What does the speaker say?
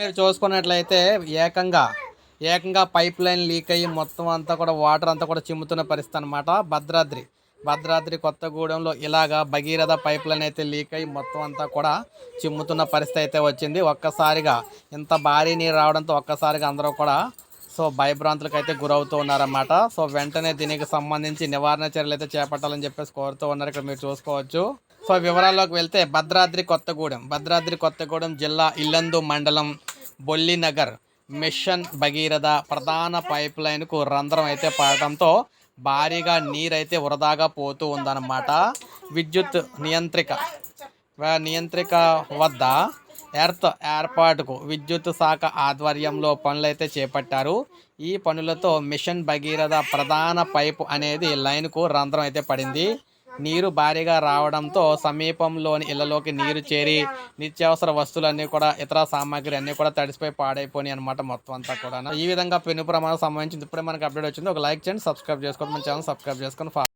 మీరు చూసుకున్నట్లయితే ఏకంగా ఏకంగా పైప్ లైన్ లీక్ అయ్యి మొత్తం అంతా కూడా వాటర్ అంతా కూడా చిమ్ముతున్న పరిస్థితి అనమాట భద్రాద్రి భద్రాద్రి కొత్తగూడెంలో ఇలాగా భగీరథ పైప్ లైన్ అయితే లీక్ అయ్యి మొత్తం అంతా కూడా చిమ్ముతున్న పరిస్థితి అయితే వచ్చింది. ఒక్కసారిగా ఇంత భారీ నీరు రావడంతో ఒక్కసారిగా అందరూ కూడా సో భయభ్రాంతులకు అయితే గురవుతూ ఉన్నారన్నమాట. సో వెంటనే దీనికి సంబంధించి నివారణ చర్యలు అయితే చేపట్టాలని చెప్పేసి కోరుతూ ఉన్నారు. ఇక్కడ మీరు చూసుకోవచ్చు. సో వివరాల్లోకి వెళ్తే భద్రాద్రి కొత్తగూడెం భద్రాద్రి కొత్తగూడెం జిల్లా ఇల్లందు మండలం బొల్లినగర్ మిషన్ భగీరథ ప్రధాన పైప్ లైన్కు రంధ్రం అయితే పడటంతో భారీగా నీరైతే వృధాగా పోతూ ఉందన్నమాట. విద్యుత్ నియంత్రిక నియంత్రిక వద్ద ఎర్త్ ఏర్పాటుకు విద్యుత్ శాఖ ఆధ్వర్యంలో పనులైతే చేపట్టారు. ఈ పనులతో మిషన్ భగీరథ ప్రధాన పైపు అనేది లైన్కు రంధ్రం అయితే పడింది. నీరు భారీగా రావడంతో సమీపంలోని ఇళ్ళలోకి నీరు చేరి నిత్యావసర వస్తువులన్నీ కూడా ఇతర సామాగ్రి అన్నీ కూడా తడిసిపోయి పాడైపోయి అనమాట మొత్తం అంతా కూడా ఈ విధంగా పెను ప్రమాదం సంబంధించింది ఇప్పుడే మనకి అప్డేట్ వచ్చింది. ఒక లైక్ చేయండి సబ్స్క్రైబ్ చేసుకోండి. మన ఛానల్ సబ్స్క్రైబ్ చేసుకొని